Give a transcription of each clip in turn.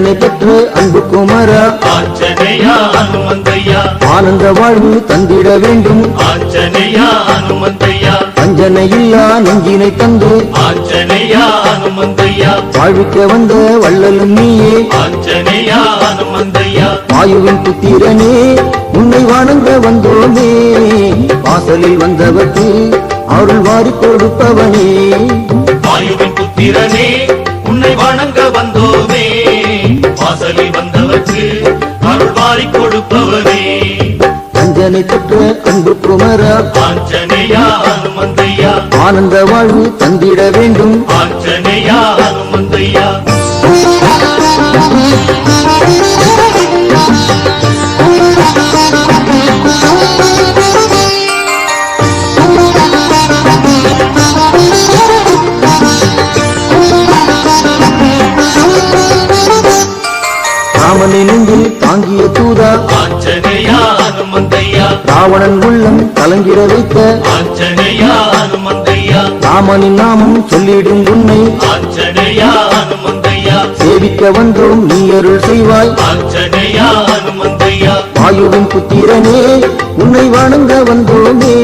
ஆற்றனை பெற்ற அன்பு குமரா. ஆனந்த வாழ்வு தந்திட வேண்டும். அஞ்சனை இல்லா நெஞ்சினை தந்து. வாழ்விக்க வந்த வள்ளலும் நீயே. வாயுவின் புத்திரனே உன்னை வாணங்க வந்தோமே. வாசலில் வந்தவற்று அருள் வாரி கொடுப்பவனே. வாயுவின் புத்திரனே வாசலில் வந்தவர்க்கு அருள் வாரி கொடுப்பவனே அஞ்சனை பெற்ற அன்பு குமரா ஆஞ்சநேயா ஹனுமந்தையா. ஆனந்த வாழ்வு தந்திட வேண்டும். ஆஞ்சநேயா ஹனுமந்தையா. தாங்கிய தூதா. ராவணன் உள்ளம் கலங்கிட வைத்த. ராமனின் நாமம் சொல்லிடும் உன்னை. சேவிக்க வந்தோம் நீ அருள் செய்வாய். வாயுவின் புத்திரனே உன்னை வணங்க வந்தோமே.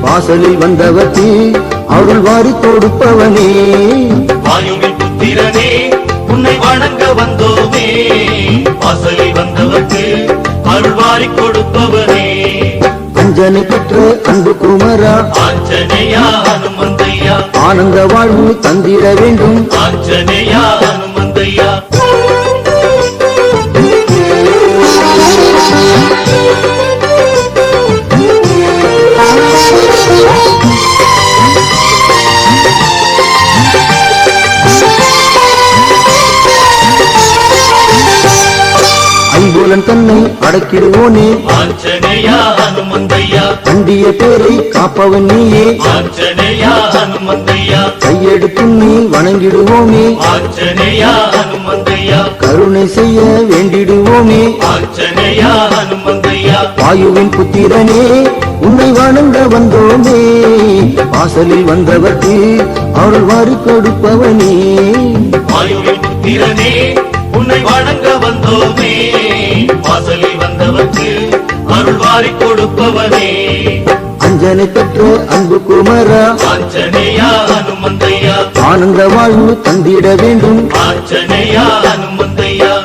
வாசலில் வந்தவர்க்கு அருள் வாரி கொடுப்பவனே. வாயுவின் புத்திரனே உன்னை வணங்க வந்தோமே. வாசலில் வந்தவர்க்கு அருள்வாரி கொடுப்பவனே அஞ்சனை பெற்ற அன்பு குமரா ஆஞ்சநேயா ஹனுமந்தையா. ஆனந்த வாழ்வு தந்திட வேண்டும். ஆஞ்சநேயா ஹனுமந்தையா. ஐம்புலன் தன்னை அடக்கிடுவோனே. அண்டிய பேரை காப்பவன் நீயே. கையெடுக்கும் நீ வணங்கிடுவோமே. கருணை செய்ய வேண்டிடுவோமே. வாயுவின் புத்திரனே உன்னை வணங்க வந்தோமே. வாசலில் வந்தவர்க்கு வாரி கொடுப்பவனே. வாயுவின் புத்திரனே உன்னை வணங்க வந்தோமே. வாசலில் வந்தவர்க்கு அருள்வாரி கொடுப்பவனே. அஞ்சனை பெற்ற அன்பு குமரா. ஆஞ்சநேயா ஹனுமந்தையா ஆனந்த வாழ்வு தந்திட வேண்டும். ஆஞ்சநேயா ஹனுமந்தையா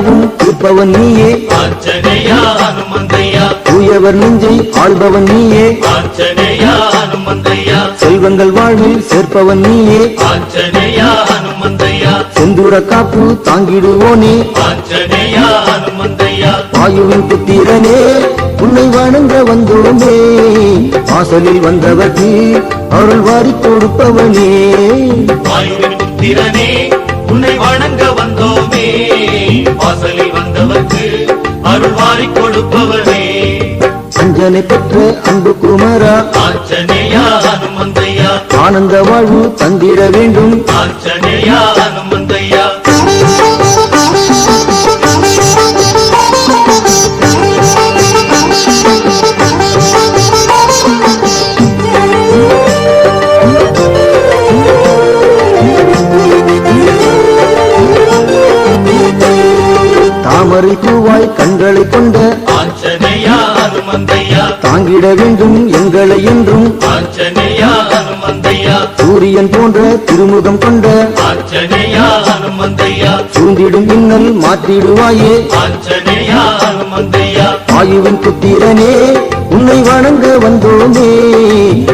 யாவும் தீர்ப்பவன் நீயே. தூயவர் நெஞ்சை ஆள்பவன் நீயே. செல்வங்கள் வாழ்வில் சேர்ப்பவன் நீயே. செந்தூர காப்பு தாங்கிடுவோனே. வாயுவின் புத்திரனே உன்னை வணங்க வந்தோமே வாசலில் வந்தவர்க்கு அருள் வாரி கொடுப்பவனே. வாயுவின் புத்திரனே உன்னை வணங்க வந்தோமே. வாசலில் வந்தவர்க்கு அருள்வாரி கொடுப்பவனே அஞ்சனை பெற்ற அன்பு குமரா ஆஞ்சநேயா ஹனுமந்தையா. ஆனந்த வாழ்வு தந்திட வேண்டும். ஆஞ்சநேயா ஹனுமந்தையா. கண்களை கொண்ட தாங்கிட வேண்டும் எங்களை என்றும் சூரியன் போன்ற திருமுகம் கொண்ட சூழ்ந்திடும் இன்னல் மாற்றிடுவாயே. வாயுவின் புத்திரனே உன்னை வணங்க வந்தோமே.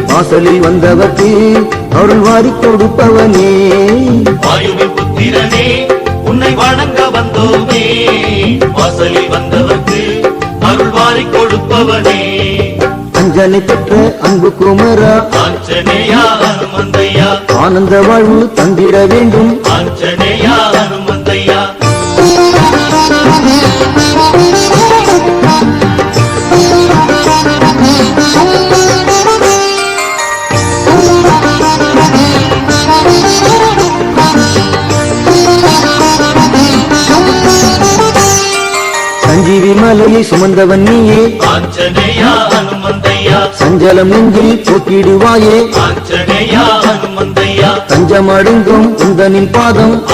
வாசலில் வந்தவர்க்கு அருள் வாரி கொடுப்பவனே. வாயுவின் புத்திரனே உன்னை வணங்க வந்தோமே. கொடுப்பவனே அஞ்சனை பெற்ற அன்பு குமரா. ஆஞ்சநேயா ஹனுமந்தையா ஆனந்த வாழ்வு தந்திட வேண்டும். ஆஞ்சநேயா ஹனுமந்தையா மலையை சுமந்தவன் நீயே. சஞ்சலம் நெஞ்சில் போக்கிடுவாயே. தஞ்சமடைந்தோம் உந்தனின் பாதம்.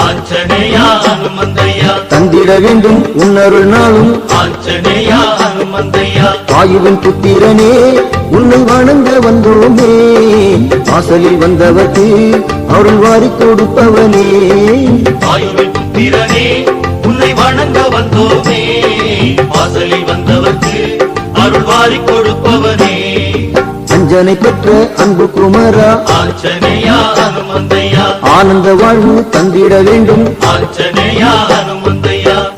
தந்திட வேண்டும் உன்னருள் நாளும். வாயுவின் புத்திரனே உன்னை வணங்க வந்தோமே. வாசலில் வந்தவர்க்கு அருள் வாரி கொடுப்பவனே. வாயுவின் புத்திரனே உன்னை வணங்க வந்தோமே. வந்தவர்க்கு அருள் வாரி கொடுப்பவனே. அஞ்சனை பெற்ற அன்பு குமரா ஹனுமந்தையா. ஆனந்த வாழ்வு தந்திட வேண்டும். ஆஞ்சநேயா ஹனுமந்தையா.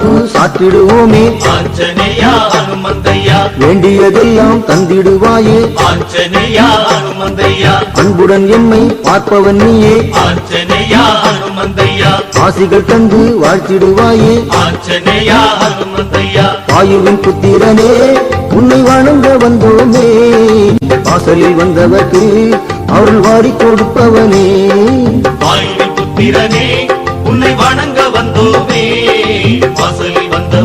காப்பு சாத்திடுவோமே. ஆஞ்சநேயா ஹனுமந்தையா வேண்டியதெல்லாம் தந்திடுவாயே. ஆஞ்சநேயா ஹனுமந்தையா அன்புடன் எம்மை பார்ப்பவன் நீயே. ஆஞ்சநேயா ஹனுமந்தையா ஆசிகள் தந்து வாழ்த்திடுவாயே. ஆஞ்சநேயா ஹனுமந்தையா வாயுவின் புத்திரனே உன்னை வணங்க வந்தோமே. வாசலில் வந்தவர்க்கு அருள் வாரி கொடுப்பவனே. வாயுவின் புத்திரனே உன்னை வணங்க வந்தோமே.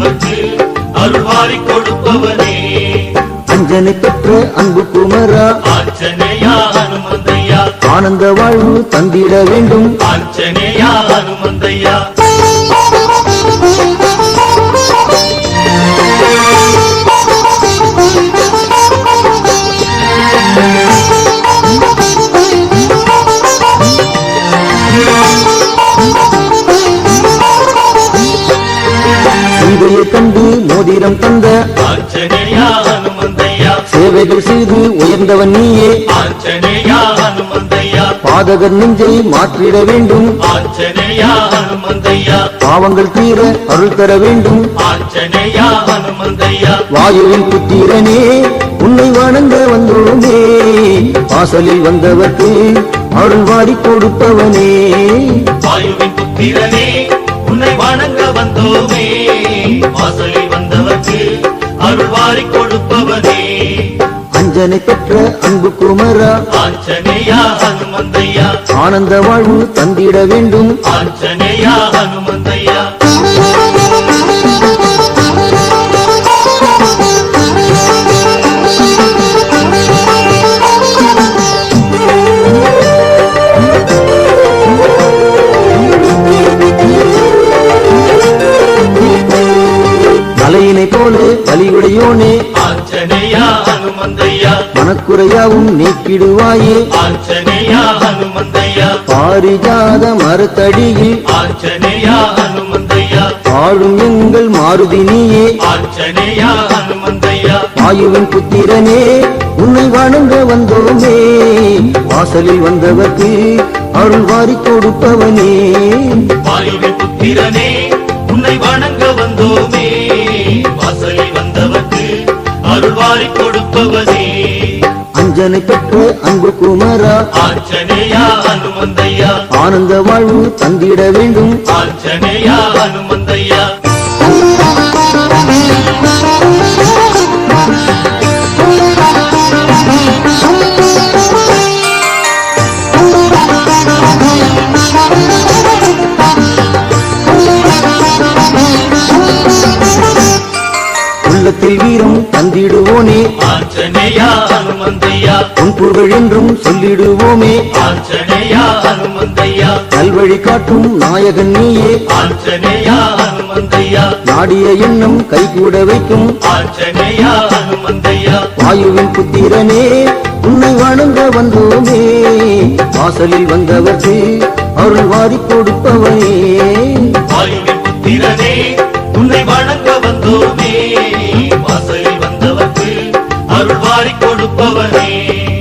வாசலில் வந்தவர்க்கு அருள் வாரி கொடுப்பவனே. அஞ்சனை பெற்ற அன்பு குமரா. ஆஞ்சநேயா ஹனுமந்தையா. ஆனந்த வாழ்வு தந்திட வேண்டும். ஆஞ்சநேயா ஹனுமந்தையா. மோதிரம் தந்த சேவைகள் செய்து உயர்ந்தவன் நீயே. பாதகர் நெஞ்சை மாற்றிட வேண்டும். பாவங்கள் தீர அருள் தர வேண்டும். வாயுவின் புத்திரனே உன்னை வணங்க வந்தோமே வாசலில் வந்தவர்க்கு அருள் வாரி கொடுப்பவனே. வாயுவின் புத்திரனே உன்னை வணங்க வந்தோமே. வாசலில் வந்தவர்க்கு அருள் வாரி கொடுப்பவனே. அஞ்சனை பெற்ற அன்பு குமரா. ஆஞ்சநேயா ஹனுமந்தையா. ஆனந்த வாழ்வு தந்திட வேண்டும். ஆஞ்சநேயா ஹனுமந்தையா. வலியுடையோனே ஆஞ்சநேயா ஹனுமந்தையா. மனக்குறையாவும் நீக்கிடுவாயே? ஹனுமந்தையா. பாரிஜாத மரத்தடியில் ஹனுமந்தையா. ஆளும் எங்கள் மாருதி நீயே. ஆஞ்சநேயா ஹனுமந்தையா. வாயுவின் புத்திரனே உன்னை வணங்க வந்தோமே. வாசலில் வந்தவர்க்கு அருள் வாரி கொடுப்பவனே. வாயுவின் புத்திரனே உன்னை வணங்க வந்தோமே. வாசலில் வந்தவர்க்கு அருள் வாரி கொடுப்பவனே அஞ்சனை பெற்ற அன்பு குமரா. ஆஞ்சநேயா ஹனுமந்தையா ஆனந்த வாழ்வு தந்திட வேண்டும். ஆஞ்சநேயா ஹனுமந்தையா உன் புகழ் என்றும் சொல்லிடுவோமே. நல்வழி காட்டும் நாயகன் நீயே. நாடிய எண்ணம் கைகூட வைக்கும். வாயுவின் புத்திரனே உன்னை வணங்க வந்தோமே. வாசலில் வந்தவர்க்கு அருள் வாரி கொடுப்பவனே. வாயுவின் புத்திரனே உன்னை வணங்க வந்தோமே. வாசலில் வந்தவர்க்கு அருள் வாரி கொடுப்பவனே.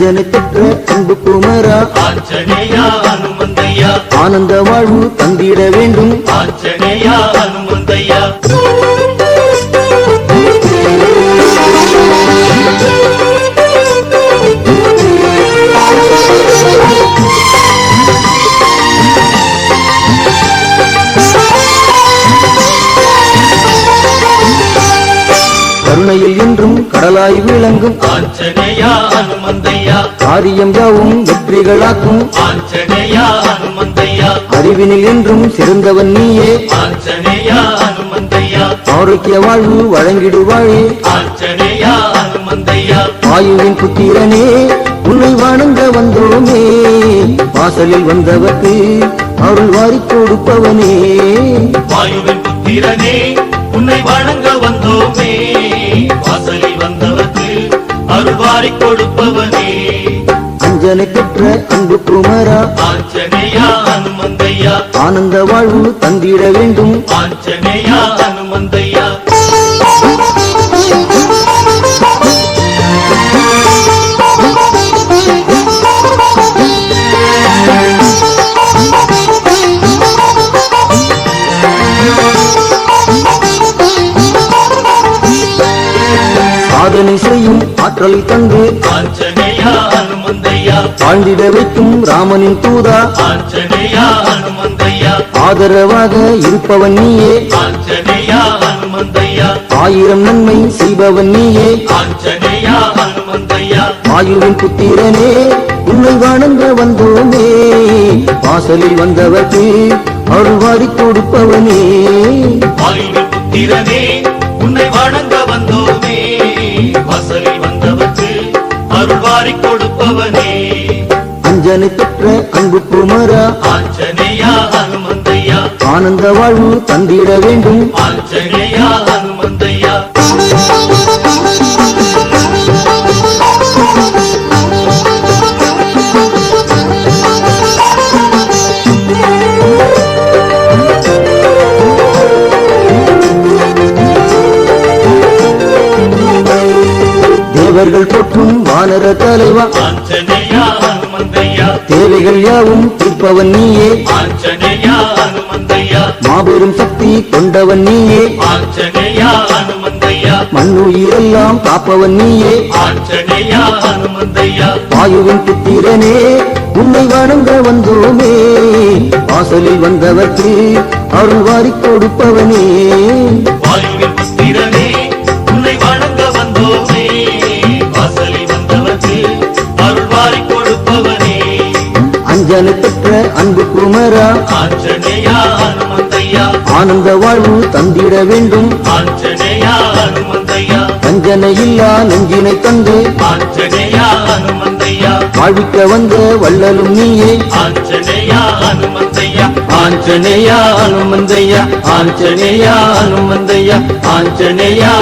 அஞ்சனை பெற்ற அன்பு குமரா. ஆனந்த வாழ்வு தந்திட வேண்டும். என்றும் கடலாய் விளங்கும். காரியம் யாவும் வெற்றிகளாக்கும். அறிவினில் என்றும் சிறந்தவன் நீயே. ஆரோக்கிய வாழ்வு வழங்கிடுவாயே. ஆயுவின் புத்திரனே உன்னை வணங்க வந்தோமே. வாசலில் வந்தவர்க்கு அருள் வாரிக் கொடுப்பவனே. வாயுவின் புத்திரனே உன்னை வணங்க அருள்வாரிக் கொடுப்பவனே அஞ்சனை பெற்ற அன்பு குமரா. ஆஞ்சநேயா ஹனுமந்தையா ஆனந்த வாழ்வு தந்திட வேண்டும். ஆஞ்சநேயா ஹனுமந்தையா ஆற்றலை தந்து வாழ்ந்திட வைக்கும் ராமனின் தூதா. ஆதரவாக இருப்பவன் நீயே. ஆயிரம் நன்மை செய்பவன் நீயே. ஆயுவின் புத்திரனே உன்னை வணங்க வந்தோமே. வாசலில் வந்தவர்க்கு அருள் வாரிக் கொடுப்பவனே. வாயுவின் புத்திரனே உன்னை வணங்க வந்தோமே. அருள்வாரிக் கொடுப்பவனே. அஞ்சனை பெற்ற அன்பு குமரா. ஆஞ்சநேயா ஹனுமந்தையா. ஆனந்த வாழ்வு தந்திட வேண்டும். ஆஞ்சநேயா ஹனுமந்தையா. தேவைகள் யாவும் தீர்ப்பவன் நீயே. மாபெரும் சக்தி கொண்டவன் நீயே. மண்ணுயிரெல்லாம் காப்பவன் நீயே. வாயுவின் புத்திரனே உன்னை வணங்க வந்தோமே. வாசலில் வந்தவர்க்கு அருள் வாரிக் கொடுப்பவனே அஞ்சனை பெற்ற அன்பு குமரா ஆனந்த வாழ்வு தந்திட வேண்டும். வஞ்சனை இல்லா நெஞ்சினை தந்து. வாழ்விக்க வந்த வள்ளலும் நீயே. ஆஞ்சநேயா அனுமந்தையா ஆஞ்சநேயா அனுமந்தையா ஆஞ்சநேயா அனுமந்தையா ஆஞ்சநேயா